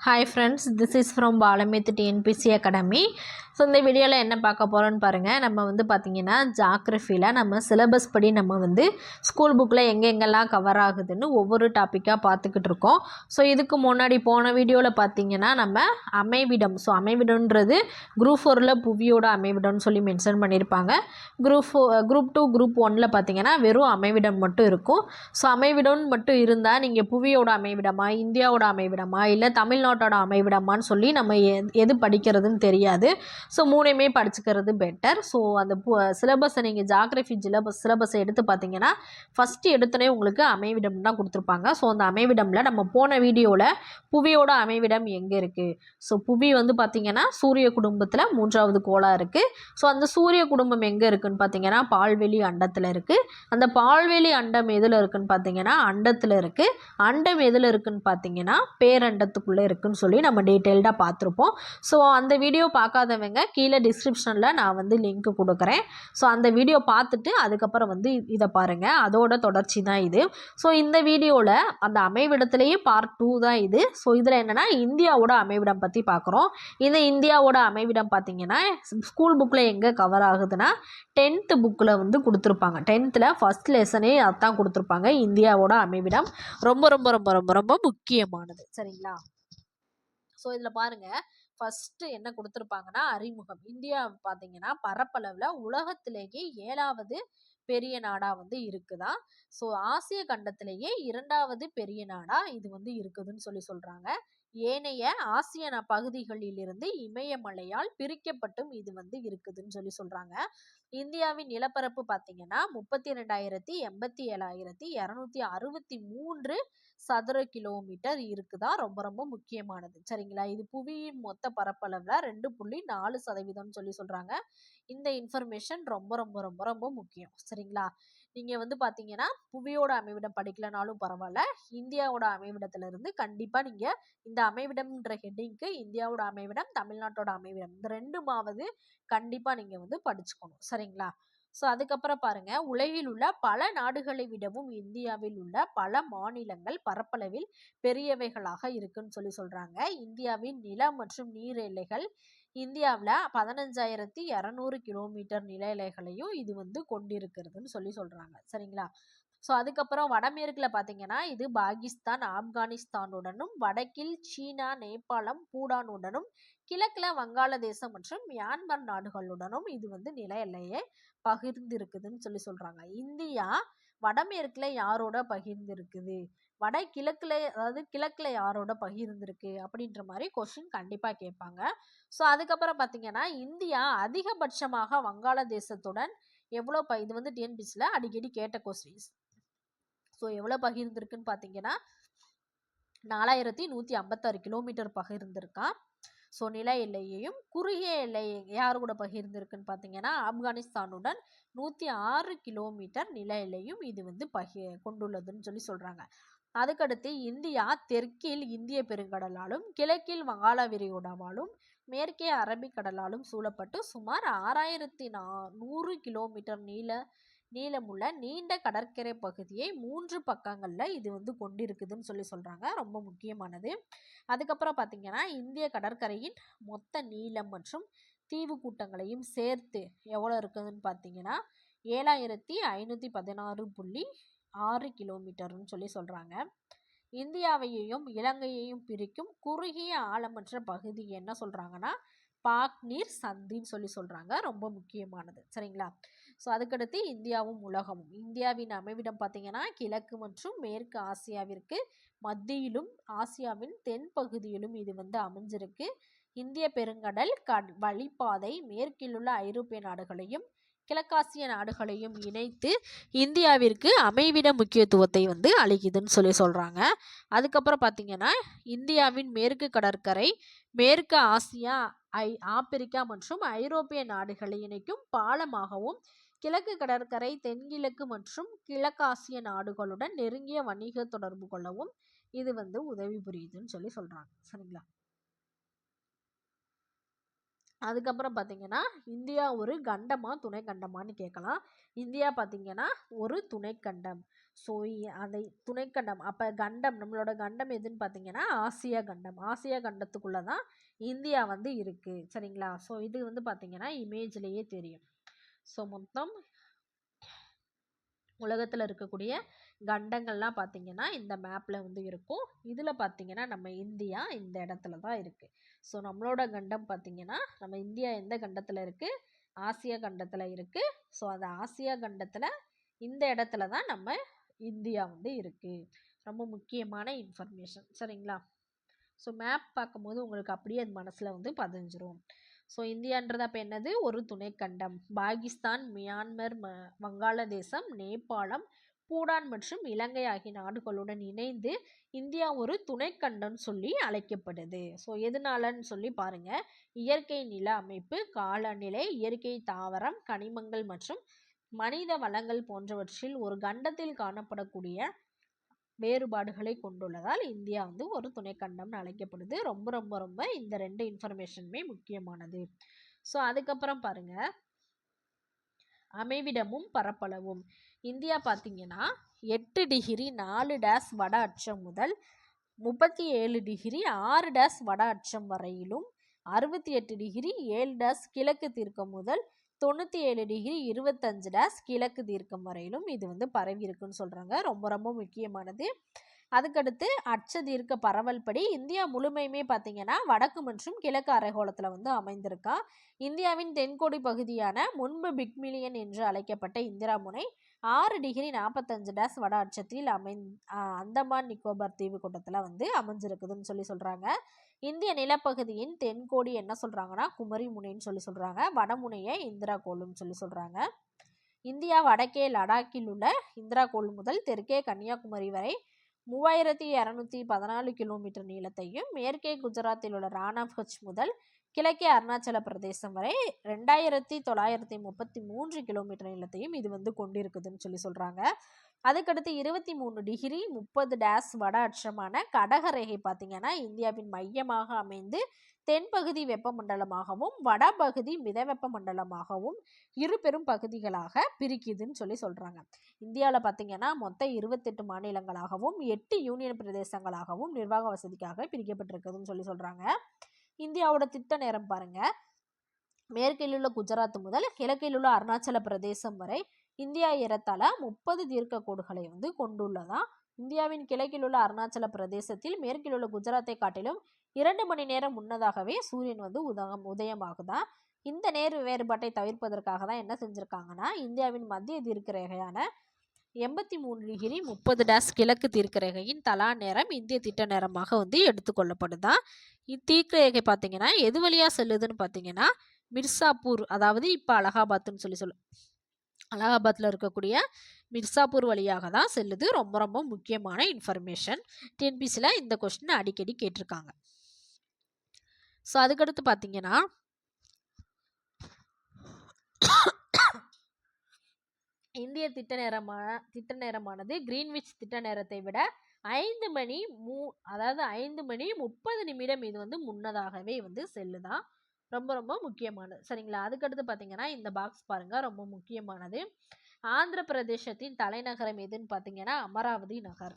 Hi friends this is from பாலமித் TNPSC academy so இந்த வீடியோவில் என்ன பார்க்க போகிறோன்னு பாருங்கள் நம்ம வந்து பார்த்திங்கன்னா ஜாக்ரஃபியில் நம்ம சிலபஸ் படி நம்ம வந்து ஸ்கூல் புக்கில் எங்கெங்கெல்லாம் கவர் ஆகுதுன்னு ஒவ்வொரு டாப்பிக்காக பார்த்துக்கிட்டு இருக்கோம். ஸோ இதுக்கு முன்னாடி போன வீடியோவில் பார்த்தீங்கன்னா நம்ம அமைவிடம் ஸோ அமைவிடம்ன்றது குரூப் ஃபோரில் புவியோட அமைவிடம்னு சொல்லி மென்ஷன் பண்ணியிருப்பாங்க குரூப் ஃபோ குரூப் uh, டூ குரூப் ஒனில் பார்த்தீங்கன்னா வெறும் அமைவிடம் மட்டும் இருக்கும். ஸோ அமைவிடம்னு மட்டும் இருந்தால் நீங்கள் புவியோட அமைவிடமா இந்தியாவோட அமைவிடமா இல்லை தமிழ் தமிழ்நாட்டோட அமைவிடமான்னு சொல்லி நம்ம எது படிக்கிறதுன்னு தெரியாது. ஸோ மூணையுமே படிச்சுக்கிறது பெட்டர் ஸோ அந்த சிலபஸை நீங்கள் ஜாகிரஃபி சிலபஸ் சிலபஸை எடுத்து பார்த்தீங்கன்னா ஃபஸ்ட்டு எடுத்தோடனே உங்களுக்கு அமைவிடம் தான் கொடுத்துருப்பாங்க. ஸோ அந்த அமைவிடமில் நம்ம போன வீடியோவில் புவியோட அமைவிடம் எங்கே இருக்குது ஸோ புவி வந்து பார்த்திங்கன்னா சூரிய குடும்பத்தில் மூன்றாவது கோளாக இருக்குது ஸோ அந்த சூரிய குடும்பம் எங்கே இருக்குதுன்னு பார்த்தீங்கன்னா பால்வெளி அண்டத்தில் இருக்குது அந்த பால்வெளி அண்டம் எதில் இருக்குன்னு பார்த்தீங்கன்னா அண்டத்தில் இருக்குது அண்டம் எதில் இருக்குன்னு பார்த்தீங்கன்னா பேரண்டத்துக்குள்ளே இருக்குது இருக்குன்னு சொல்லி நம்ம டீட்டெயில்டாக பார்த்துருப்போம். ஸோ அந்த வீடியோ பார்க்காதவங்க கீழே டிஸ்கிரிப்ஷனில் நான் வந்து லிங்க் கொடுக்குறேன். ஸோ அந்த வீடியோ பார்த்துட்டு அதுக்கப்புறம் வந்து இதை பாருங்கள் அதோட தொடர்ச்சி தான் இது. ஸோ இந்த வீடியோவில் அந்த அமைவிடத்துலேயே பார்ட் டூ தான் இது. ஸோ இதில் என்னென்னா இந்தியாவோட அமைவிடம் பற்றி பார்க்குறோம். இந்த இந்தியாவோட அமைவிடம் பார்த்திங்கன்னா ஸ்கூல் புக்கில் எங்கே கவர் ஆகுதுன்னா டென்த்து புக்கில் வந்து கொடுத்துருப்பாங்க. டென்த்தில் ஃபஸ்ட் லெசனே அதான் கொடுத்துருப்பாங்க இந்தியாவோட அமைவிடம். ரொம்ப ரொம்ப ரொம்ப ரொம்ப ரொம்ப முக்கியமானது. சரிங்களா? ஸோ இதில் பாருங்கள் ஃபஸ்ட்டு என்ன கொடுத்துருப்பாங்கன்னா அறிமுகம். இந்தியா பார்த்தீங்கன்னா பரப்பளவில் உலகத்திலேயே ஏழாவது பெரிய நாடாக வந்து இருக்குதான் ஸோ ஆசிய கண்டத்திலேயே இரண்டாவது பெரிய நாடாக இது வந்து இருக்குதுன்னு சொல்லி சொல்கிறாங்க ஏனைய ஆசிய பகுதிகளிலிருந்து இமயமலையால் பிரிக்கப்பட்டும் இது வந்து இருக்குதுன்னு சொல்லி சொல்கிறாங்க இந்தியாவின் நிலப்பரப்பு பார்த்தீங்கன்னா முப்பத்தி ரெண்டாயிரத்தி எண்பத்தி ஏழாயிரத்தி இரநூத்தி அறுபத்தி மூன்று சதுர கிலோமீட்டர் இருக்குதா? ரொம்ப ரொம்ப முக்கியமானது. சரிங்களா? இது புவியின் மொத்த பரப்பளவில் ரெண்டு புள்ளி நாலு சதவீதம்னு சொல்லி சொல்கிறாங்க இந்த இன்ஃபர்மேஷன் ரொம்ப ரொம்ப ரொம்ப ரொம்ப முக்கியம். சரிங்களா? நீங்கள் வந்து பார்த்தீங்கன்னா புவியோட அமைவிடம் படிக்கலனாலும் பரவாயில்ல இந்தியாவோட அமைவிடத்துல இருந்து கண்டிப்பாக நீங்கள் இந்த அமைவிடம்ன்ற ஹெட்டிங்க்கு இந்தியாவோட அமைவிடம் தமிழ்நாட்டோட அமைவிடம் இந்த ரெண்டுமாவது கண்டிப்பாக நீங்கள் வந்து படிச்சுக்கணும். சரிங்களா? ஸோ அதுக்கப்புறம் பாருங்க. உலகில் உள்ள பல நாடுகளை விடவும் இந்தியாவில் உள்ள பல மாநிலங்கள் பரப்பளவில் பெரியவைகளாக இருக்குன்னு சொல்லி சொல்றாங்க. இந்தியாவின் நிலம் மற்றும் நீர் எல்லைகள் இந்தியாவில் பதினஞ்சாயிரத்தி இரநூறு கிலோமீட்டர் நிலநிலைகளையும் இது வந்து கொண்டிருக்கிறதுன்னு சொல்லி சொல்கிறாங்க சரிங்களா? ஸோ அதுக்கப்புறம் வடமேற்கில் பார்த்தீங்கன்னா இது பாகிஸ்தான் ஆப்கானிஸ்தானுடனும் வடக்கில் சீனா நேபாளம் பூடானுடனும் கிழக்கில் வங்காளதேசம் மற்றும் மியான்மர் நாடுகளுடனும் இது வந்து நில எல்லையை பகிர்ந்து இருக்குதுன்னு சொல்லி சொல்கிறாங்க இந்தியா வடமேற்குல யாரோட பகிர்ந்திருக்குது? வட கிழக்குல அதாவது கிழக்குல யாரோட பகிர்ந்திருக்கு? அப்படின்ற மாதிரி கொஸ்டின் கண்டிப்பாக கேட்பாங்க. ஸோ அதுக்கப்புறம் பார்த்தீங்கன்னா இந்தியா அதிகபட்சமாக வங்காளதேசத்துடன் எவ்வளோ ப இது வந்து டிஎன்பிசியில் அடிக்கடி கேட்ட கொஸ்டின்ஸ் ஸோ எவ்வளோ பகிர்ந்திருக்குன்னு பார்த்தீங்கன்னா நாலாயிரத்தி நூற்றி ஐம்பத்தாறு கிலோமீட்டர் பகிர்ந்திருக்கான். ஸோ நில எல்லையையும் குறுகிய எல்லை யார் கூட பகிர்ந்திருக்குன்னு பார்த்தீங்கன்னா ஆப்கானிஸ்தானுடன் நூற்றி ஆறு கிலோமீட்டர் நில எல்லையும் இது வந்து பகி கொண்டுள்ளதுன்னு சொல்லி சொல்கிறாங்க அதுக்கடுத்து இந்தியா தெற்கில் இந்திய பெருங்கடலாலும் கிழக்கில் வங்காள விரிகுடாவாலும் மேற்கே அரபிக்கடலாலும் சூழப்பட்டு சுமார் ஆறாயிரத்தி நா நூறு கிலோமீட்டர் நீள நீளமுள்ள நீண்ட கடற்கரை பகுதியை மூன்று பக்கங்களில் இது வந்து கொண்டிருக்குதுன்னு சொல்லி சொல்கிறாங்க ரொம்ப முக்கியமானது. அதுக்கப்புறம் பார்த்தீங்கன்னா இந்திய கடற்கரையின் மொத்த நீளம் மற்றும் தீவு கூட்டங்களையும் சேர்த்து எவ்வளோ இருக்குதுன்னு பார்த்தீங்கன்னா ஏழாயிரத்தி ஐநூற்றி பதினாறு புள்ளி ஆறு கிலோமீட்டர்னு சொல்லி சொல்கிறாங்க இந்தியாவையும் இலங்கையையும் பிரிக்கும் குறுகிய ஆழமற்ற பகுதி என்ன சொல்கிறாங்கன்னா பாக்நீர் சந்தின்னு சொல்லி சொல்கிறாங்க ரொம்ப முக்கியமானது. சரிங்களா? ஸோ அதுக்கடுத்து இந்தியாவும் உலகமும். இந்தியாவின் அமைவிடம் பார்த்திங்கன்னா கிழக்கு மற்றும் மேற்கு ஆசியாவிற்கு மத்தியிலும் ஆசியாவின் தென் பகுதியிலும் இது வந்து அமைஞ்சிருக்கு. இந்திய பெருங்கடல் க வழிப்பாதை மேற்கிலுள்ள ஐரோப்பிய நாடுகளையும் கிழக்காசிய நாடுகளையும் இணைத்து இந்தியாவிற்கு அமைவிட முக்கியத்துவத்தை வந்து அளிக்குதுன்னு சொல்லி சொல்கிறாங்க அதுக்கப்புறம் பார்த்தீங்கன்னா இந்தியாவின் மேற்கு கடற்கரை மேற்கு ஆசியா ஐ ஆப்பிரிக்கா மற்றும் ஐரோப்பிய நாடுகளை இணைக்கும் பாலமாகவும் கிழக்கு கடற்கரை தென்கிழக்கு மற்றும் கிழக்காசிய நாடுகளுடன் நெருங்கிய வணிக தொடர்பு கொள்ளவும் இது வந்து உதவி புரியுதுன்னு சொல்லி சொல்கிறாங்க சரிங்களா? அதுக்கப்புறம் பார்த்தீங்கன்னா இந்தியா ஒரு கண்டமா துணை கண்டமான்னு கேட்கலாம். இந்தியா பார்த்தீங்கன்னா ஒரு துணைக்கண்டம். ஸோ அதை துணைக்கண்டம். அப்போ கண்டம் நம்மளோட கண்டம் எதுன்னு பார்த்தீங்கன்னா ஆசியா கண்டம். ஆசியா கண்டத்துக்குள்ளே தான் இந்தியா வந்து இருக்குது சரிங்களா? ஸோ இது வந்து பார்த்தீங்கன்னா இமேஜ்லேயே தெரியும். ஸோ மொத்தம் உலகத்தில் இருக்கக்கூடிய கண்டங்கள்லாம் பார்த்திங்கன்னா இந்த மேப்பில் வந்து இருக்கும். இதில் பார்த்திங்கன்னா நம்ம இந்தியா இந்த இடத்துல தான் இருக்குது ஸோ நம்மளோட கண்டம் பார்த்தீங்கன்னா நம்ம இந்தியா எந்த கண்டத்தில் இருக்குது ஆசியா கண்டத்தில் இருக்குது ஸோ அந்த ஆசியா கண்டத்தில் இந்த இடத்துல தான் நம்ம இந்தியா வந்து இருக்குது ரொம்ப முக்கியமான இன்ஃபர்மேஷன் சரிங்களா? ஸோ மேப் பார்க்கும்போது உங்களுக்கு அப்படியே அது மனசில் வந்து பதிஞ்சிரும். ஸோ இந்தியான்றது அப்போ என்னது? ஒரு துணைக்கண்டம். பாகிஸ்தான் மியான்மர் ம வங்காளதேசம் நேபாளம் பூடான் மற்றும் இலங்கை ஆகிய நாடுகளுடன் இணைந்து இந்தியா ஒரு துணைக்கண்டம்னு சொல்லி அழைக்கப்படுது. ஸோ எதனாலன்னு சொல்லி பாருங்க. இயற்கை நில அமைப்பு காலநிலை இயற்கை தாவரம் கனிமங்கள் மற்றும் மனித வளங்கள் போன்றவற்றில் ஒரு கண்டத்தில் காணப்படக்கூடிய வேறுபாடுகளை கொண்டுள்ளதால் இந்தியா வந்து ஒரு துணைக்கண்டம்னு அழைக்கப்படுது. ரொம்ப ரொம்ப ரொம்ப இந்த ரெண்டு இன்ஃபர்மேஷனுமே முக்கியமானது. ஸோ அதுக்கப்புறம் பாருங்க. அமைவிடமும் பரப்பளவும். இந்தியா பார்த்தீங்கன்னா எட்டு டிகிரி நாலு டேஸ் வட அச்சம் முதல் முப்பத்தி ஏழு டிகிரி ஆறு டேஸ் வட அச்சம் வரையிலும் அறுபத்தி எட்டு டிகிரி ஏழு டேஸ் கிழக்கு தீர்க்கம் முதல் தொண்ணூற்றி ஏழு டிகிரி இருபத்தஞ்சு டேஸ் கிழக்கு தீர்க்கம் வரையிலும் இது வந்து பரவி இருக்குன்னு சொல்கிறாங்க ரொம்ப ரொம்ப முக்கியமானது. அதுக்கடுத்து அச்ச தீர்க்க பரவல் படி இந்தியா முழுமையுமே பார்த்தீங்கன்னா வடக்கு மற்றும் கிழக்கு அரைகோளத்தில் வந்து அமைந்திருக்கா. இந்தியாவின் தென்கோடி பகுதியான முன்பு பிக்மிலியன் என்று அழைக்கப்பட்ட இந்திரா முனை ஆறு டிகிரி நாற்பத்தஞ்சு டேஸ் வட அச்சத்தில் அமை அந்தமான் நிக்கோபார் தீவு கூட்டத்தில் வந்து அமைஞ்சிருக்குதுன்னு சொல்லி சொல்கிறாங்க இந்திய நிலப்பகுதியின் தென்கோடி என்ன சொல்கிறாங்கன்னா குமரி முனைன்னு சொல்லி சொல்கிறாங்க வடமுனையை இந்திரா கோலுன்னு சொல்லி சொல்கிறாங்க இந்தியா வடக்கே லடாக்கில் உள்ள இந்திரா கோள் முதல் தெற்கே கன்னியாகுமரி வரை மூவாயிரத்தி இரநூத்தி பதினாலு கிலோமீட்டர் நீளத்தையும் மேற்கே குஜராத்தில் உள்ள ராணாஃபச் முதல் கிழக்கே அருணாச்சல பிரதேசம் வரை ரெண்டாயிரத்தி தொள்ளாயிரத்தி முப்பத்தி மூன்று கிலோமீட்டர் நீளத்தையும் இது வந்து கொண்டிருக்குதுன்னு சொல்லி சொல்கிறாங்க அதுக்கடுத்து இருபத்தி மூணு டிகிரி முப்பது டேஸ் வட அச்சமான கடகரேகை பார்த்தீங்கன்னா இந்தியாவின் மையமாக அமைந்து தென்பகுதி வெப்பமண்டலமாகவும் வடபகுதி மிதவெப்ப மண்டலமாகவும் இரு பெரும் பகுதிகளாக பிரிக்குதுன்னு சொல்லி சொல்கிறாங்க இந்தியாவில் பார்த்தீங்கன்னா மொத்தம் இருபத்தெட்டு மாநிலங்களாகவும் எட்டு யூனியன் பிரதேசங்களாகவும் நிர்வாக வசதிக்காக பிரிக்கப்பட்டிருக்குதுன்னு சொல்லி சொல்கிறாங்க இந்தியாவோட திட்ட நேரம் பாருங்க. மேற்கில் உள்ள குஜராத் முதல் கிழக்கில் உள்ள அருணாச்சல பிரதேசம் வரை இந்தியா ஏறத்தாழ முப்பது தீர்க்க கோடுகளை வந்து கொண்டுள்ளதா இந்தியாவின் கிழக்கில் உள்ள அருணாச்சல பிரதேசத்தில் மேற்கில் உள்ள குஜராத்தை காட்டிலும் இரண்டு மணி நேரம் முன்னதாகவே சூரியன் வந்து உதகம் உதயமாகுதா இந்த நேர் வேறுபாட்டை தவிர்ப்பதற்காக தான் என்ன செஞ்சுருக்காங்கன்னா இந்தியாவின் மத்திய தீர்க்க ரேகையான எண்பத்தி மூணு டிகிரி முப்பது டேஸ் கிழக்கு தீர்க்க ரேகையின் தலா நேரம் இந்திய திட்ட நேரமாக வந்து எடுத்துக்கொள்ளப்படுதா இத்தீர்க்க ரேகை பார்த்தீங்கன்னா எது வழியாக செல்லுதுன்னு பார்த்தீங்கன்னா மிர்சாப்பூர் அதாவது இப்போ அலகாபாத்துன்னு சொல்லி சொல்லு அலகாபாத்தில் இருக்கக்கூடிய மிர்சாப்பூர் வழியாக தான் செல்லுது. ரொம்ப ரொம்ப முக்கியமான இன்ஃபர்மேஷன் டிஎன்பிசியில் இந்த கொஸ்டின் அடிக்கடி கேட்டிருக்காங்க. ஸோ அதுக்கடுத்து பார்த்தீங்கன்னா இந்திய திட்ட நேரமான திட்ட நேரமானது கிரீன்விச் திட்ட நேரத்தை விட ஐந்து மணி மூ அதாவது ஐந்து மணி முப்பது நிமிடம் இது வந்து முன்னதாகவே வந்து செல்லுதான் ரொம்ப ரொம்ப முக்கியமானது. சரிங்களா? அதுக்கடுத்து பார்த்தீங்கன்னா இந்த பாக்ஸ் பாருங்க ரொம்ப முக்கியமானது. ஆந்திர பிரதேசத்தின் தலைநகரம் எதுன்னு பார்த்தீங்கன்னா அமராவதி நகர்.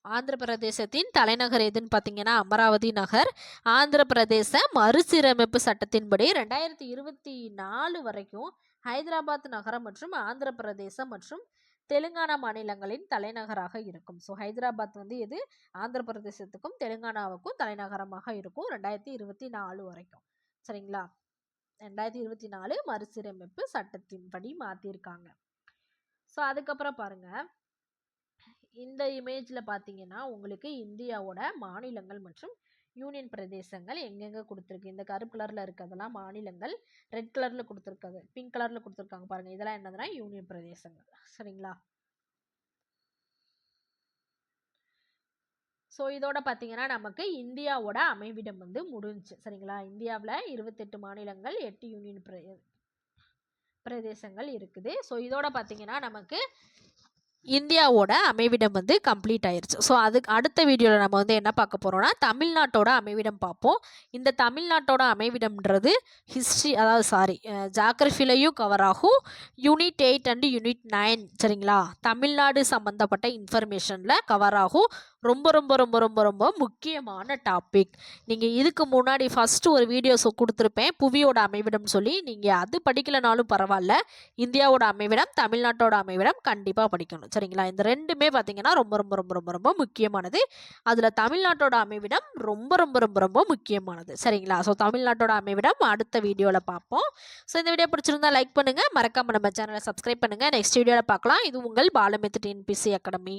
ஆந்திர பிரதேசத்தின் தலைநகர் எதுன்னு பார்த்தீங்கன்னா அமராவதி நகர். ஆந்திர பிரதேச மறுசீரமைப்பு சட்டத்தின்படி ரெண்டாயிரத்தி இருபத்தி நாலு வரைக்கும் ஹைதராபாத் நகரம் மற்றும் ஆந்திர பிரதேசம் மற்றும் தெலுங்கானா மாநிலங்களின் தலைநகராக இருக்கும். ஸோ ஹைதராபாத் வந்து எது? ஆந்திர பிரதேசத்துக்கும் தெலுங்கானாவுக்கும் தலைநகரமாக இருக்கும் ரெண்டாயிரத்தி இருபத்தி நாலு வரைக்கும். சரிங்களா? ரெண்டாயிரத்தி இருபத்தி நாலு மறுசீரமைப்பு சட்டத்தின்படி மாற்றிருக்காங்க ஸோ அதுக்கப்புறம் பாருங்க. இந்த இமேஜில் பார்த்தீங்கன்னா உங்களுக்கு இந்தியாவோட மாநிலங்கள் மற்றும் யூனியன் பிரதேசங்கள் எங்கெங்கே கொடுத்துருக்கு? இந்த கருப்பு கலரில் இருக்கிறதெல்லாம் மாநிலங்கள் ரெட் கலரில் கொடுத்துருக்காது பிங்க் கலரில் கொடுத்துருக்காங்க பாருங்கள் இதெல்லாம் என்னதுன்னா யூனியன் பிரதேசங்கள். சரிங்களா? ஸோ இதோட பார்த்தீங்கன்னா நமக்கு இந்தியாவோட அமைவிடம் வந்து முடிஞ்சுச்சு. சரிங்களா? இந்தியாவில் இருபத்தெட்டு மாநிலங்கள் எட்டு யூனியன் பிரதே பிரதேசங்கள் இருக்குது. ஸோ இதோட பார்த்தீங்கன்னா நமக்கு இந்தியாவோட அமைவிடம் வந்து கம்ப்ளீட் ஆயிருச்சு. ஸோ அதுக்கு அடுத்த வீடியோவில் நம்ம வந்து என்ன பார்க்க போகிறோம்னா தமிழ்நாட்டோட அமைவிடம் பார்ப்போம். இந்த தமிழ்நாட்டோட அமைவிடம்ன்றது ஹிஸ்ட்ரி அதாவது சாரி ஜாகிரஃபிலையும் கவர் ஆகும். Unit eight and unit nine சரிங்களா? தமிழ்நாடு சம்மந்தப்பட்ட இன்ஃபர்மேஷனில் கவர் ஆகும். ரொம்ப ரொம்ப ரொம்ப ரொம்ப ரொம்ப முக்கியமான டாபிக் நீங்கள் இதுக்கு முன்னாடி ஃபஸ்ட்டு ஒரு வீடியோஸ் கொடுத்துருப்பேன். புவியோட அமைவிடம் சொல்லி நீங்கள் அது படிக்கலைனாலும் பரவாயில்ல. இந்தியாவோட அமைவிடம் தமிழ்நாட்டோட அமைவிடம் கண்டிப்பாக படிக்கணும். சரிங்களா? இந்த ரெண்டுமே பார்த்தீங்கன்னா ரொம்ப ரொம்ப ரொம்ப ரொம்ப ரொம்ப முக்கியமானது. அதில் தமிழ்நாட்டோட அமைவிடம் ரொம்ப ரொம்ப ரொம்ப ரொம்ப முக்கியமானது. சரிங்களா? ஸோ தமிழ்நாட்டோட அமைவிடம் அடுத்த வீடியோவில் பார்ப்போம் ஸோ இந்த வீடியோ பிடிச்சிருந்தா லைக் பண்ணுங்கள் மறக்காமல் நம்ம சேனலை சப்ஸ்கிரைப் பண்ணுங்கள் நெக்ஸ்ட் வீடியோவில் பார்க்கலாம் இது உங்கள் பாலமித்து டிஎன்பிசி அகாடமி